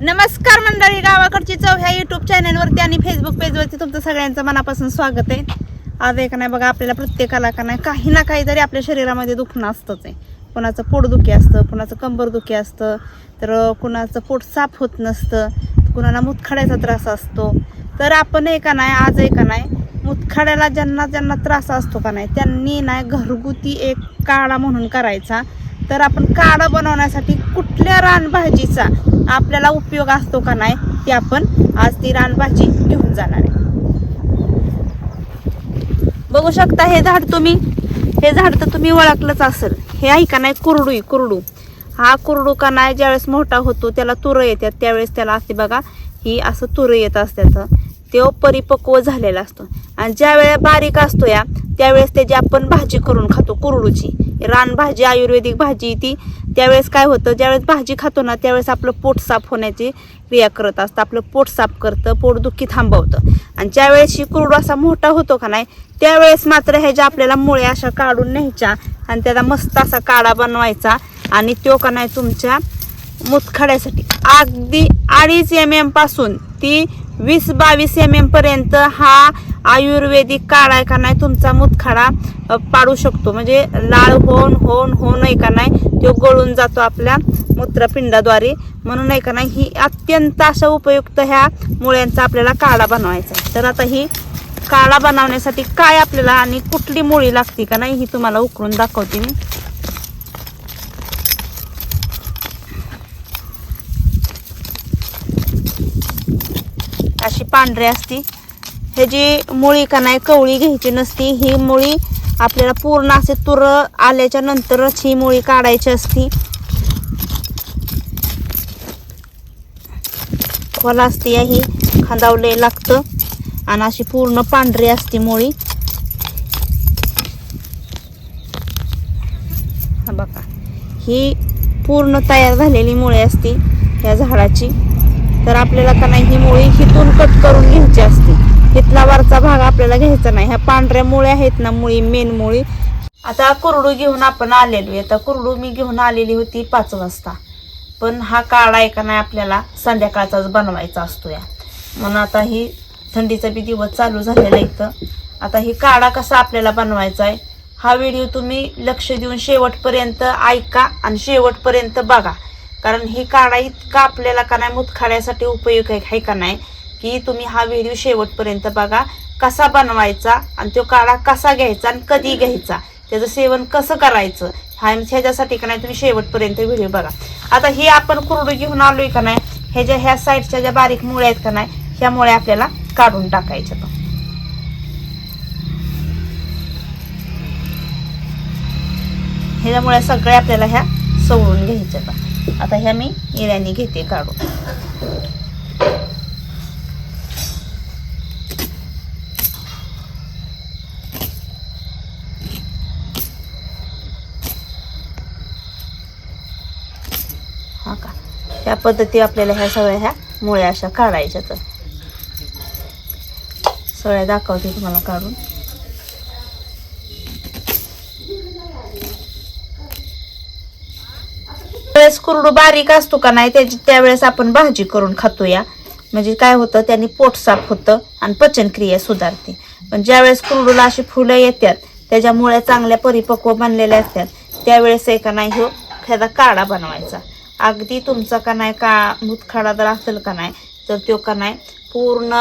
नमस्कार मंडळी गावाकडची चव ह्या युट्यूब चॅनलवरती आणि फेसबुक पेजवरती तुमचं सगळ्यांचं मनापासून स्वागत आहे. आज एक नाही बघा आपल्याला प्रत्येकाला का नाही काही ना काहीतरी आपल्या शरीरामध्ये दुखणं असतंच आहे. कुणाचं पोटदुखी असतं कुणाचं कंबरदुखी असतं तर कुणाचं पोट साफ होत नसतं कुणाला मुतखड्याचा त्रास असतो. तर आपण आहे का नाही आज आहे का नाही मुतखड्याला ज्यांना ज्यांना त्रास असतो का नाही त्यांनी नाही घरगुती एक काळा म्हणून करायचा. तर आपण काढा बनवण्यासाठी कुठल्या रानभाजीचा आपल्याला उपयोग असतो का नाही ते आपण आज ती रानभाजी घेऊन जाणार आहे. बघू शकता हे झाड तुम्ही हे झाड तर तुम्ही ओळखलंच असेल. हे आहे का नाही कुरडू कुरडू. हा कुरडू का नाही ज्यावेळेस मोठा होतो त्याला तुरं येतात त्यावेळेस त्याला असते बघा ही असं तुरं येत असतात. तो परिपक्व झालेला असतो. आणि ज्या वेळेला बारीक असतो या त्यावेळेस त्याची आपण भाजी करून खातो कुरडूची. रानभाजी आयुर्वेदिक भाजी ती. त्यावेळेस काय होतं ज्यावेळेस भाजी खातो ना त्यावेळेस आपलं पोट साफ होण्याची क्रिया करत असतं. आपलं पोट साफ करतं पोटदुखी थांबवतं. आणि ज्यावेळेस ही कुरडू असा मोठा होतो का नाही त्यावेळेस मात्र ह्याच्या आपल्याला मुळे अशा काढून न्यायच्या आणि त्याला मस्त असा काढा बनवायचा. आणि तो का नाही तुमच्या मुतखड्यासाठी. अगदी अडीच एम एमपासून ती वीस बावीस एम एम पर्यंत हा आयुर्वेदिक काढा आहे का नाही तुमचा मुतखडा पाडू शकतो. म्हणजे लाळ होऊन होऊन होऊन आहे का नाही तो गळून जातो आपल्या मूत्रपिंडाद्वारे. म्हणून आहे का नाही ही अत्यंत अशा उपयुक्त ह्या मुळ्यांचा आपल्याला काळा बनवायचा आहे. तर आता ही काळा बनवण्यासाठी काय आपल्याला आणि कुठली मुळी लागते का नाही ही तुम्हाला उकळून दाखवते मी. अशी पांढरी असती. ह्याची मुळी का नाही कवळी घ्यायची नसती ही मुळी आपल्याला पूर्ण असे तुर आल्याच्या नंतरच ही मुळी काढायची असती. खोल असते या ही खांदावले लागतं. आणि अशी पूर्ण पांढरी असते मुळी. हा बघा. ही पूर्ण तयार झालेली मुळी असते या झाडाची. तर आपल्याला का नाही ही मुळी हिथून कट करून घ्यायची असते. इथला वरचा भाग आपल्याला घ्यायचा नाही. ह्या पांढऱ्या मुळ्या आहेत ना मुळी मेन मुळी. आता कुरडू घेऊन आपण आलेलो आहे. आता कुरडू मी घेऊन आलेली होती पाच वाजता. पण हा काळा आहे का नाही आपल्याला संध्याकाळचाच बनवायचा असतो या. म्हणून आता ही थंडीचा बी दिवस चालू झालेला इथं. आता ही काढा कसा आपल्याला बनवायचा आहे हा व्हिडिओ तुम्ही लक्ष देऊन शेवटपर्यंत ऐका आणि शेवटपर्यंत बघा. कारण ही काढा इतका आपल्याला का नाही मुतखाड्यासाठी उपयोग आहे का नाही? की तुम्ही हा व्हिडिओ शेवटपर्यंत बघा कसा बनवायचा आणि तो काढा कसा घ्यायचा आणि कधी घ्यायचा. त्याचं सेवन कसं करायचं हा ह्याच्यासाठी का नाही तुम्ही शेवटपर्यंत व्हिडिओ बघा. आता हे आपण कुरडू घेऊन आलोय का नाही ह्याच्या ह्या साईडच्या ज्या बारीक मुळ्या आहेत का नाही ह्या मुळ्या आपल्याला काढून टाकायच्या तो ह्याच्यामुळे सगळ्या आपल्याला ह्या सवळून घ्यायच्या आता. आता ह्या मी येण्याने घेते काढून हा का त्या पद्धती आपल्याला ह्या सगळ्या ह्या मुळ्या अशा काढायच्या तर. सगळ्या दाखवते तुम्हाला काढून. त्यावेळेस कुरडू बारीक असतो का नाही त्याची त्यावेळेस आपण भाजी करून खातो या म्हणजे काय होतं त्यांनी पोट साफ होतं आणि पचनक्रिया सुधारते. पण ज्यावेळेस कुरडूला अशी फुलं येतात त्याच्यामुळे चांगल्या परिपक्व बनलेल्या असतात त्यावेळेस आहे का नाही हो ह्याचा काढा बनवायचा. अगदी तुमचा का नाही का मुतखडा जर असेल का नाही तर तो का नाही पूर्ण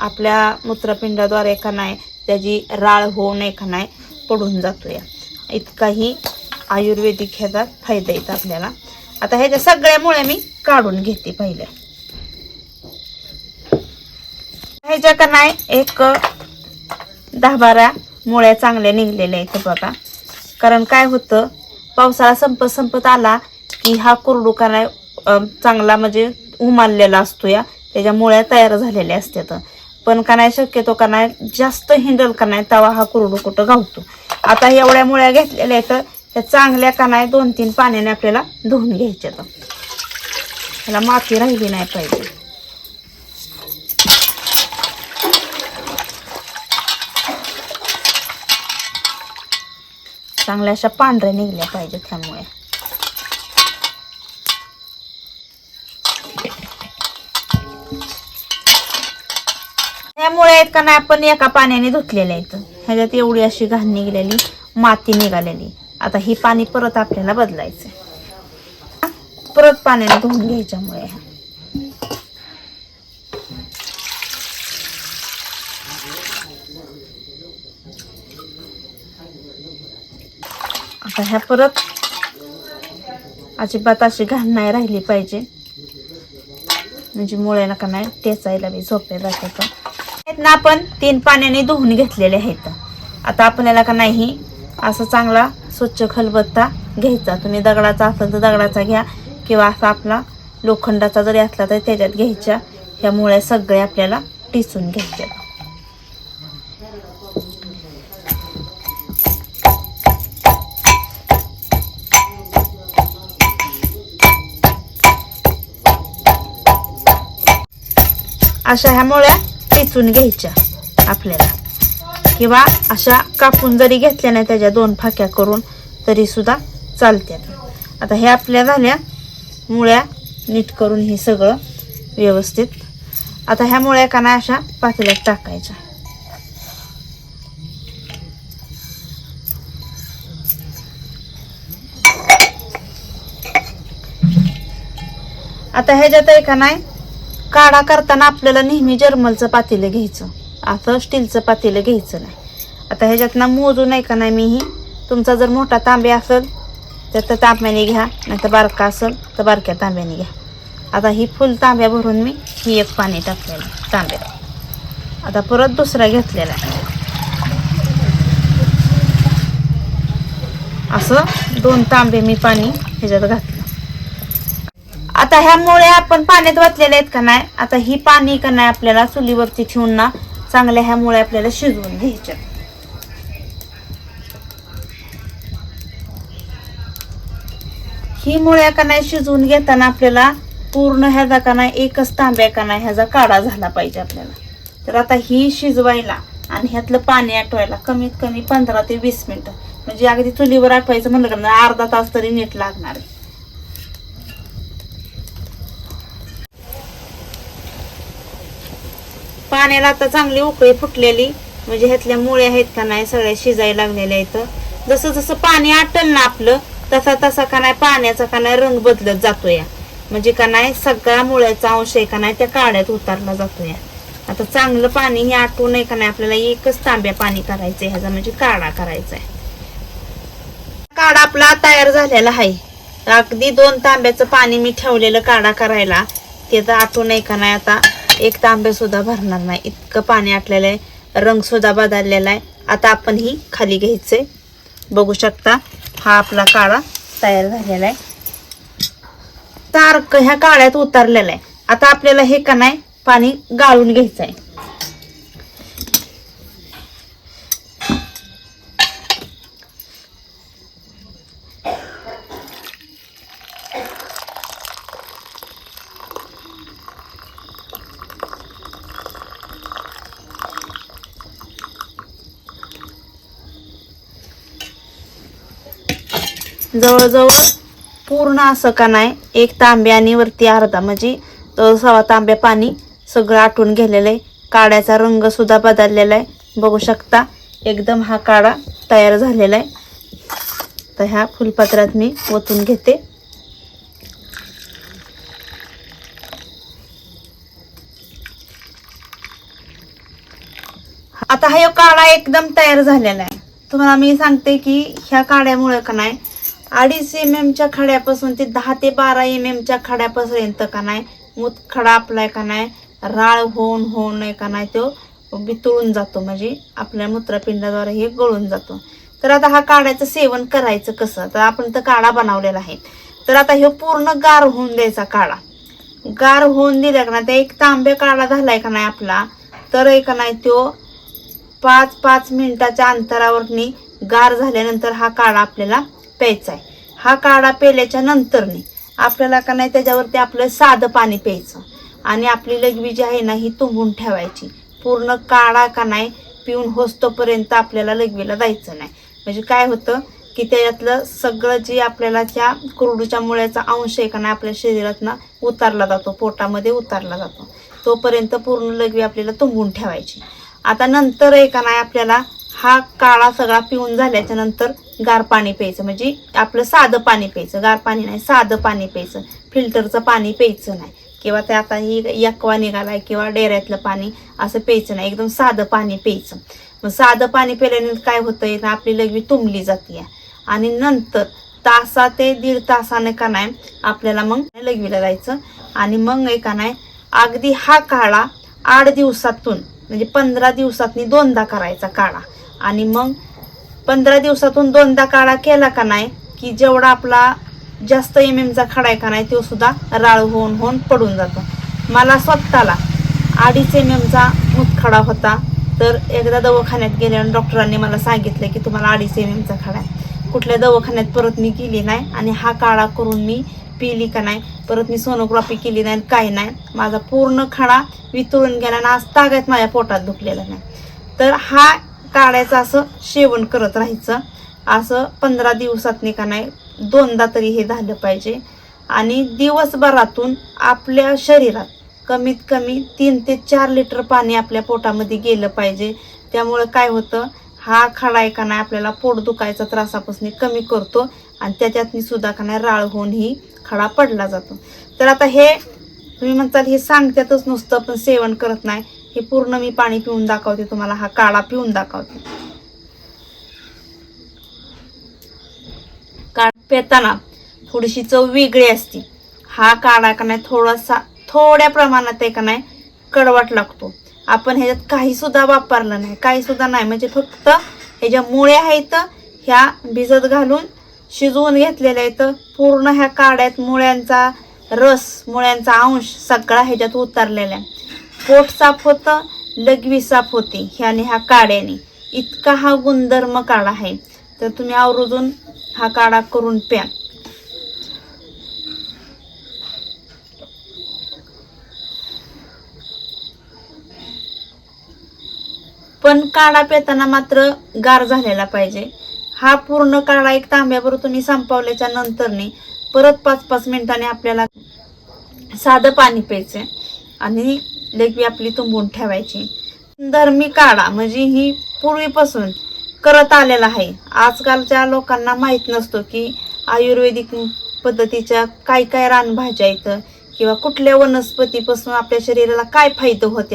आपल्या मूत्रपिंडाद्वारे का नाही त्याची राळ होऊ नये का नाही पडून जातो या इतकाही आयुर्वेदिक ह्याचा फायदा येतो आपल्याला. आता ह्याच्या सगळ्यामुळे मी काढून घेते पहिले. ह्याच्या का नाही एक दहा बारा मुळ्या चांगल्या निघलेल्या आहेत बघा. कारण काय होतं पावसाळा संपत संपत आला की हा कुरडू का नाही चांगला म्हणजे उमाललेला असतो या. त्याच्या मुळ्या तयार झालेल्या असतात पण का नाही शक्यतो का नाही जास्त हिंडल का नाही तवा हा कुरडू कुठं गावतो आता एवढ्या मुळ्या घेतलेल्या आहेत त्या चांगल्या का नाही दोन तीन पाण्याने आपल्याला धुवून घ्यायच्या त्याला माती राहिली नाही पाहिजे. चांगल्या अशा पांढऱ्या निघल्या पाहिजेत त्यामुळे त्यामुळे आहेत का नाही आपण एका पाण्याने धुतलेल्या आहेत ह्याच्यात एवढी अशी घाण निघालेली माती निघालेली. आता ही पाणी परत आपल्याला बदलायचं परत पाण्याने धुवून घ्यायच्यामुळे. आता ह्या परत अजिबात अशी घाण नाही राहिली पाहिजे. म्हणजे मुळ्याला का नाही टेचायला बी झोपेला जातं आहेत ना आपण तीन पाण्याने धुवून घेतलेले आहेत. आता आपल्याला का नाही असा चांगला स्वच्छ खलबत्ता घ्यायचा. तुम्ही दगडाचा असेल तर दगडाचा घ्या किंवा असा आपला लोखंडाचा जरी असला तर त्याच्यात घ्यायच्या. ह्यामुळे सगळे आपल्याला टिसून घ्यायच्या अशा ह्यामुळे मुळ्या घ्यायच्या आपल्याला. किंवा अशा कापून जरी घेतल्या नाही त्याच्या दोन फाक्या करून तरी सुद्धा चालतात आता हे आपल्या झाल्या. मुळ्या नीट करून हे सगळं व्यवस्थित. आता ह्या मुळ्या का नाही अशा पातेल्यात टाकायच्या. आता ह्याच्यात आहे का नाही? काढा करताना आपल्याला नेहमी जर्मलचं पातेलं घ्यायचं. असं स्टीलचं पातेलं घ्यायचं नाही. आता ह्याच्यात ना मोजू नाही का नाही मी ही तुमचा जर मोठा तांबे असेल तर त्या तांब्याने घ्या नाही तर बारका असेल तर बारक्या तांब्याने घ्या. आता ही फुल तांब्या भरून मी ही एक पाणी टाकलेलं तांब्याला आता परत दुसरा घेतलेला असं दोन तांबे मी पाणी ह्याच्यात घातलं. आता ह्या मुळे आपण पाण्यात वाचलेले आहेत का नाही? आता ही पाणी का नाही आपल्याला चुलीवरती ठेवून ना चांगल्या ह्या मुळे आपल्याला शिजवून घ्यायच्या ही मुळ्या का नाही शिजवून घेताना आपल्याला पूर्ण ह्याचा का नाही एकच तांब्या का नाही ह्याचा काढा झाला पाहिजे आपल्याला. तर आता ही शिजवायला आणि ह्यातलं पाणी आटवायला कमीत कमी पंधरा ते वीस मिनिटं. म्हणजे अगदी चुलीवर आटवायचं म्हणलं का अर्धा तास तरी नीट लागणार आहे. पाण्याला आता चांगली उकळी फुटलेली. म्हणजे ह्यातल्या मुळे आहेत का नाही सगळ्या शिजायला लागलेल्या आहेत. जसं जसं पाणी आटल ना आपलं तसा तसा का नाही पाण्याचा का नाही रंग बदलत जातो या म्हणजे का नाही सगळ्या मुळ्याचा अंश आहे का नाही त्या काड्यात उतारला जातो या आता चांगलं पाणी हे आटवू नये का नाही आपल्याला एकच तांब्या पाणी करायचंय ह्याचा म्हणजे काढा करायचा आहे काढा आपला तयार झालेला आहे. अगदी दोन तांब्याचं पाणी मी ठेवलेलं काढा करायला. ते तर आटू नये का नाही आता. एक तांबे सुद्धा भरणार नाही. इतकं पाणी आटलेलं आहे. रंग सुद्धा बदललेला आहे. आता आपण ही खाली घ्यायचंय बघू शकता हा आपला काळा तयार झालेला आहे. तारक ह्या काळ्यात उतरलेला आहे. आता आपल्याला हे का नाही पाणी गाळून घ्यायचं आहे. जवळजवळ पूर्ण असं का नाही एक तांब्या आणि वरती अर्धा. म्हणजे तो सवा तांब्या पाणी सगळं आटून गेलेलं आहे. काड्याचा रंग सुद्धा बदललेला आहे. बघू शकता एकदम हा काडा तयार झालेला आहे. तर ह्या फुलपत्रात मी ओतून घेते. आता हा काडा काढा एकदम तयार झालेला आहे. तुम्हाला मी सांगते की ह्या काड्यामुळे का नाही अडीच एम एमच्या खड्यापासून ते दहा ते बारा एम एमच्या खड्यापर्यंत का नाही मुतखडा आपलाय का नाही राळ होऊन होऊन नाही का नाही तो बितळून जातो म्हणजे आपल्या मूत्रपिंडाद्वारे हे गळून जातो. तर आता हा काढ्याचं सेवन करायचं कसं? तर आपण तर काढा बनवलेला आहे. तर आता हे पूर्ण गार होऊन द्यायचा काढा गार होऊन दिला का नाही? त्या एक तांबे काढा झालाय का नाही आपला? तर एक नाही तो पाच पाच मिनिटाच्या अंतरावरनी गार झाल्यानंतर हा काढा आपल्याला प्यायचा आहे. हा काढा पेल्याच्या नंतरने. आपल्याला का नाही त्याच्यावरती आपलं साधं पाणी प्यायचं. आणि आपली लघवी जी आहे ना ही तुंबून ठेवायची. पूर्ण काढा का नाही पिऊन होस्तोपर्यंत आपल्याला लघवीला जायचं नाही. म्हणजे काय होतं की त्याच्यातलं सगळं जे आपल्याला त्या कुरडूच्या मुळ्याचा अंश आहे का नाही आपल्या शरीरातनं उतारला जातो. पोटामध्ये उतारला जातो. तोपर्यंत पूर्ण लघवी आपल्याला तुंबून ठेवायची. आता नंतर आहे का नाही आपल्याला हा काळा सगळा पिऊन झाल्याच्यानंतर गार पाणी प्यायचं म्हणजे आपलं साधं पाणी प्यायचं. गार पाणी नाही साधं पाणी प्यायचं. फिल्टरचं पाणी प्यायचं नाही. किंवा ते आता ही यकवा निघालाय किंवा डेऱ्यातलं पाणी असं प्यायचं नाही. एकदम साधं पाणी प्यायचं. मग साधं पाणी प्यायल्याने काय होतंय आपली लघवी तुंबली जाते आणि नंतर तासा ते दीड तासाने का नाही आपल्याला मग लघवीला जायचं. आणि मग आहे का नाही अगदी हा काळा आठ दिवसातून म्हणजे पंधरा दिवसातनी दोनदा करायचा काळा. आणि मग पंधरा दिवसातून दोनदा काळा केला का नाही की जेवढा आपला जास्त एम एमचा खडा आहे का नाही तो सुद्धा राळ होऊन होऊन पडून जातो. मला स्वतःला अडीच एम एमचा मुतखडा होता तर एकदा दवाखान्यात गेल्यावर डॉक्टरांनी मला सांगितलं की तुम्हाला अडीच एम एमचा खडा आहे. कुठल्या दवाखान्यात परत मी गेली नाही आणि हा काळा करून मी पिली का नाही परत मी सोनोग्राफी केली नाही काही नाही. माझा पूर्ण खडा वितळून गेला आणि आज तागायत माझ्या पोटात दुखलेला नाही. तर हा काढायचं असं सेवन करत राहायचं. असं पंधरा दिवसात का नाही दोनदा तरी हे झालं पाहिजे. आणि दिवसभरातून आपल्या शरीरात कमीत कमी तीन ते चार लिटर पाणी आपल्या पोटामध्ये गेलं पाहिजे. त्यामुळं काय होतं हा खडा आहे का नाही आपल्याला पोट दुखायचा त्रासापासून कमी करतो आणि त्याच्यातनी सुद्धा का नाही राळ होऊन ही खडा पडला जातो. तर आता हे तुम्ही म्हणताल हे सांगतातच नुसतं पण सेवन करत नाही. हे पूर्ण मी पाणी पिऊन दाखवते तुम्हाला हा काळा पिऊन दाखवते. काळा पेताना थोडीशी चव वेगळी असते. हा काळा का नाही थोडासा थोड्या प्रमाणात आहे का नाही कडवट लागतो. आपण ह्याच्यात काही सुद्धा वापरलं नाही काही सुद्धा नाही. म्हणजे फक्त ह्याच्या मुळ्या आहेत ह्या भिजत घालून शिजवून घेतलेल्या आहेत. पूर्ण ह्या काड्यात मुळ्यांचा रस मुळ्यांचा अंश सगळा ह्याच्यात उतरलेला आहे. पोट साफ होतं लघवी साफ होते. ह्याने ह्या काड्याने. इतका हा गुणधर्म काढा आहे. तर तुम्ही आवर्जून हा काढा करून प्या. पण काढा पेताना मात्र गार झालेला पाहिजे. हा पूर्ण काढा एक तांब्यावर तुम्ही संपवल्याच्या नंतरने परत पाच पाच मिनिटांनी आपल्याला साधं पाणी प्यायचं आणि लेखी आपली तुंबून ठेवायची. धर्मी काढा म्हणजे ही पूर्वीपासून करत आलेला आहे. आजकालच्या लोकांना माहीत नसतो की आयुर्वेदिक पद्धतीच्या काय काय रानभाज्या येतं किंवा कुठल्या वनस्पतीपासून आपल्या शरीराला काय फायदे होत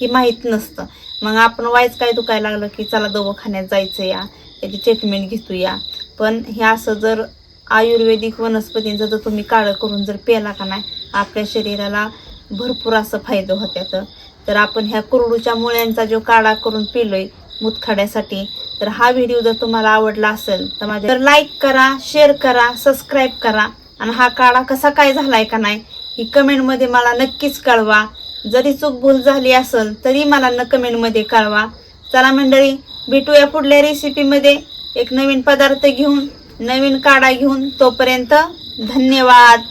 हे माहीत नसतं. मग आपण वाईच काय दुखायला लागलं की चला दवाखान्यात जायचं या त्याची ट्रीटमेंट घेतूया. पण हे असं जर आयुर्वेदिक वनस्पतींचं जर तुम्ही काळं करून जर पेला का नाही आपल्या शरीराला भरपूर असं फायदे होत्यात तर. आपण ह्या कुरडूच्या मुळ्यांचा जो काढा करून पिलोय मुतखड्यासाठी तर हा व्हिडिओ जर तुम्हाला आवडला असेल तर माझ्या तर लाईक करा शेअर करा सबस्क्राईब करा. आणि हा काढा कसा काय झालाय का नाही ही कमेंटमध्ये मला नक्कीच कळवा. जरी चूक भूल झाली असेल तरी मला न कमेंटमध्ये कळवा. चला मंडळी भेटूया पुढल्या रेसिपीमध्ये एक नवीन पदार्थ घेऊन नवीन काढा घेऊन तोपर्यंत धन्यवाद.